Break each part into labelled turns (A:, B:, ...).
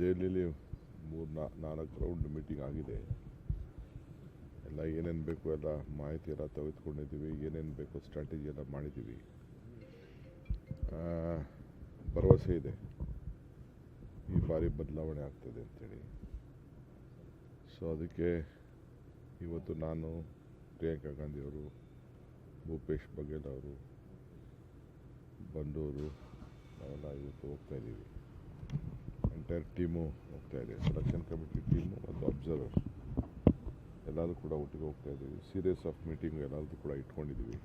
A: ದೆಹಲಿಯಲ್ಲಿ ಮೂರು ನಾ, ನಾಲ್ಕು ರೌಂಡ್ ಮೀಟಿಂಗ್ ಆಗಿದೆ. ಎಲ್ಲ ಏನೇನು ಬೇಕು ಎಲ್ಲ ಮಾಹಿತಿ ಎಲ್ಲ ತೆಗೆದುಕೊಂಡಿದ್ದೀವಿ. ಏನೇನು ಬೇಕು ಸ್ಟ್ರಾಟಜಿ ಎಲ್ಲ ಮಾಡಿದ್ದೀವಿ. ಭರವಸೆ ಇದೆ. ಈ ಬಾರಿ ಬದಲಾವಣೆ ಆಗ್ತದೆ ಅಂತೇಳಿ. ಸೊ ಅದಕ್ಕೆ ಇವತ್ತು ನಾನು ಪ್ರಿಯಾಂಕಾ ಗಾಂಧಿಯವರು ಭೂಪೇಶ್ ಬಘೇಲ್ ಅವರು, ಬಂದವರು ನಾವೆಲ್ಲ ಇವತ್ತು ಹೋಗ್ತಾ ಇದ್ದೀವಿ. ಎಂಟೈರ್ ಟೀಮು ಹೋಗ್ತಾ ಇದೆ. ಸೆಲೆಕ್ಷನ್ ಕಮಿಟಿ ಟೀಮು ಮತ್ತು ಅಬ್ಸರ್ವರ್ ಎಲ್ಲರೂ ಕೂಡ ಒಟ್ಟಿಗೆ ಹೋಗ್ತಾ ಇದ್ದೀವಿ. ಸೀರಿಯಸ್ ಆಫ್ ಮೀಟಿಂಗ್ ಎಲ್ಲರದ್ದು ಕೂಡ ಇಟ್ಕೊಂಡಿದ್ದೀವಿ.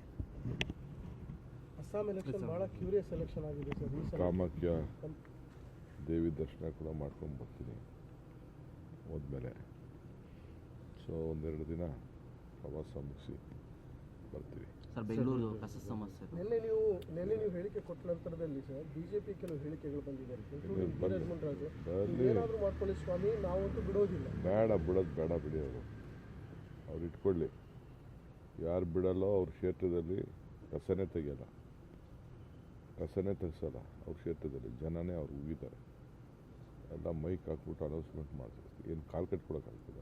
B: ಅಸ್ಸಾಂ ಎಲೆಕ್ಷನ್ ಬಹಳ ಕ್ಯೂರಿಯಸ್ ಎಲೆಕ್ಷನ್ ಆಗಿದೆ ಸರ್. ಈ
A: ಕಾಮಾಖ್ಯ ದೇವಿ ದರ್ಶನ ಕೂಡ ಮಾಡ್ಕೊಂಡು ಬರ್ತೀನಿ ಹೋದ್ಮೇಲೆ. ಸೊ ಒಂದೆರಡು ದಿನ ಪ್ರವಾಸ ಮುಗಿಸಿ. ಬರ್ತೀವಿ.
C: ಸರ್ ಬೆಂಗಳೂರು ಕಸ ಸಮಸ್ಯೆ
B: ನಿನ್ನೆ ನೀವು ನಿನ್ನೆ ನೀವು ಹೇಳಿಕೆ ಕೊಟ್ಟ ನಂತರದಲ್ಲಿ ಸರ್ ಬಿಜೆಪಿ ಕೆಲವು ಹೇಳಿಕೆಗಳು ಬಂದಿದೆ. ಏನಾದರೂ ಮಾಡ್ಕೊಳ್ಳಿ ಸ್ವಾಮಿ ನಾವಂತೂ ಬಿಡೋದಿಲ್ಲ.
A: ಬೇಡ ಬಿಡೋದು ಬೇಡ ಬಿಡಿ ಅವರು. ಅವ್ರು ಇಟ್ಕೊಳ್ಳಿ. ಯಾರು ಬಿಡಲ್ಲೋ ಅವ್ರ ಕ್ಷೇತ್ರದಲ್ಲಿ ಕಸನೇ ತೆಗೆಯಲ್ಲ. ಕಸನೇ ತೆಗೆಸಲ್ಲ ಅವ್ರ ಕ್ಷೇತ್ರದಲ್ಲಿ. ಜನನೇ ಅವ್ರು ಉಗಿತಾರೆ. ಎಲ್ಲ ಮೈಕ್ ಹಾಕ್ಬಿಟ್ಟು ಅನೌನ್ಸ್ಮೆಂಟ್ ಮಾಡ್ತಾರೆ. ಏನು ಕಾಲು ಕಟ್ಕೊಡೋಕ್ಕಾಗ್ತದ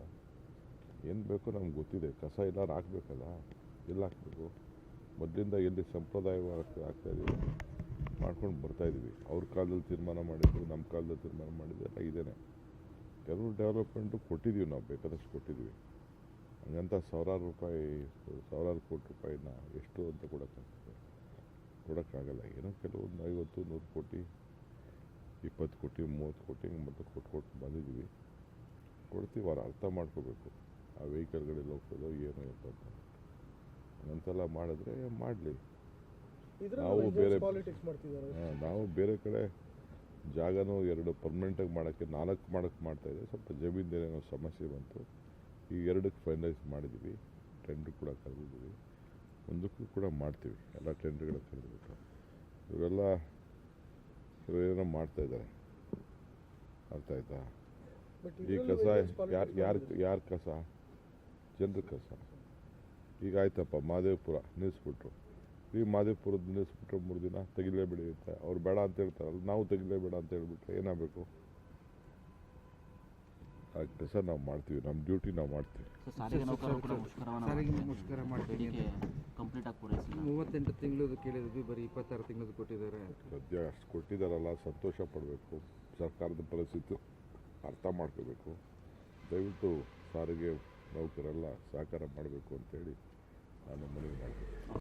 A: ಏನು ಬೇಕೋ ನಮ್ಗೆ ಗೊತ್ತಿದೆ. ಕಸ ಎಲ್ಲ ಹಾಕ್ಬೇಕಲ್ಲ? ಎಲ್ಲಿ ಹಾಕ್ಬೇಕು ಮೊದಲಿಂದ ಎಲ್ಲಿ ಸಂಪ್ರದಾಯವಾಗಿ ಆಗ್ತಾ ಇದೀವಿ ಮಾಡ್ಕೊಂಡು ಬರ್ತಾ ಇದ್ದೀವಿ ಅವ್ರ ಕಾಲದಲ್ಲಿ ತೀರ್ಮಾನ ಮಾಡಿದ್ದು ನಮ್ಮ ಕಾಲದಲ್ಲಿ ತೀರ್ಮಾನ ಮಾಡಿದ್ದು ಎಲ್ಲ ಇದೇನೆ. ಕೆಲವು ಡೆವಲಪ್ಮೆಂಟು ಕೊಟ್ಟಿದ್ದೀವಿ ನಾವು, ಬೇಕಾದಷ್ಟು ಕೊಟ್ಟಿದ್ದೀವಿ ಹಂಗಂತ ಸಾವಿರಾರು ರೂಪಾಯಿ, ಸಾವಿರಾರು ಕೋಟಿ ರೂಪಾಯಿನ ಎಷ್ಟು ಅಂತ ಕೊಡೋಕ್ಕಾಗ್ತದೆ ಕೊಡೋಕ್ಕಾಗಲ್ಲ. ಏನೋ ಕೆಲವೊಂದು ಐವತ್ತು, ನೂರು ಕೋಟಿ, ಇಪ್ಪತ್ತು ಕೋಟಿ, ಮೂವತ್ತು ಕೋಟಿ ಹಿಂಗೆ ಮತ್ತೆ ಕೊಟ್ಟು ಕೊಟ್ಟು ಬಂದಿದ್ದೀವಿ. ಕೊಡ್ತೀವಿ, ಅವ್ರು ಅರ್ಥ ಮಾಡ್ಕೋಬೇಕು. ಆ ವೆಹಿಕಲ್ಗಳಲ್ಲಿ ಹೋಗ್ತದೋ ಏನೋ ಅಂತ. ಹಂಗಂತೆಲ್ಲ ಮಾಡಿದ್ರೆ ಮಾಡಲಿ. ನಾವು ಬೇರೆ- ನಾವು ಬೇರೆ ಕಡೆ ಜಾಗನೂ ಎರಡು ಪರ್ಮನೆಂಟಾಗಿ ಮಾಡೋಕ್ಕೆ ನಾಲ್ಕು ಮಾಡೋಕ್ಕೆ ಮಾಡ್ತಾಯಿದ್ದೆ ಸ್ವಲ್ಪ ಜಮೀನ್ದೇನೋ ಸಮಸ್ಯೆ ಬಂತು. ಈ ಎರಡಕ್ಕೆ ಫೈನಲೈಸ್ ಮಾಡಿದ್ವಿ. ಟೆಂಡ್ರ್ ಕೂಡ ಕರೆದಿದ್ದೀವಿ. ಒಂದಕ್ಕೂ ಕೂಡ ಮಾಡ್ತೀವಿ. ಎಲ್ಲ ಟೆಂಡ್ರ್ಗಳ ಕರೆದ್ಬಿಟ್ಟು. ಇವರೆಲ್ಲ ಇವರೇನೋ ಮಾಡ್ತಾಯಿದ್ದಾರೆ ಅರ್ಥ ಆಯ್ತಾ? ಈ ಕಸ ಯಾರು ಯಾರು ಯಾರು ಕಸ? ಜನರ ಕಸ. ಈಗ ಆಯ್ತಪ್ಪ ಮಾದೇವಪುರ ನಿಲ್ಲಿಸ್ಬಿಟ್ರು. ಈ ಮಾದೇವಪುರದ ನಿಲ್ಲಿಸ್ಬಿಟ್ರೆ ಮೂರು ದಿನ ತೆಗಿಲೇಬೇಡಿ ಅಂತ ಅವ್ರು ಬೇಡ ಅಂತ ಹೇಳ್ತಾರಲ್ಲ ನಾವು ತೆಗಿಲೇಬೇಡ ಅಂತ ಹೇಳ್ಬಿಟ್ರೆ ಏನಾಗಬೇಕು? ಆ ಕೆಲಸ ನಾವು ಮಾಡ್ತೀವಿ. ನಮ್ಮ ಡ್ಯೂಟಿ ನಾವು ಮಾಡ್ತೀವಿ.
D: ಮುಷ್ಕರ
C: ಪೂರೈಸಿಲ್ಲ.
D: ಮೂವತ್ತೆಂಟು ತಿಂಗಳದು ಕೇಳಿದ್ವಿ ಬರೀ ಇಪ್ಪತ್ತಾರು ತಿಂಗಳದ್ದು ಕೊಟ್ಟಿದ್ದಾರೆ.
A: ಸದ್ಯ ಅಷ್ಟು ಕೊಟ್ಟಿದ್ದಾರಲ್ಲ ಸಂತೋಷ ಪಡಬೇಕು. ಸರ್ಕಾರದ ಪರಿಸ್ಥಿತಿ ಅರ್ಥ ಮಾಡ್ಕೋಬೇಕು. ದಯವಿಟ್ಟು ಸಾರಿಗೆ ನೌಕರೆಲ್ಲ ಸಹಕಾರ ಮಾಡಬೇಕು ಅಂತೇಳಿ ನಾನು ಮನವಿ ಮಾಡ್ತೀನಿ.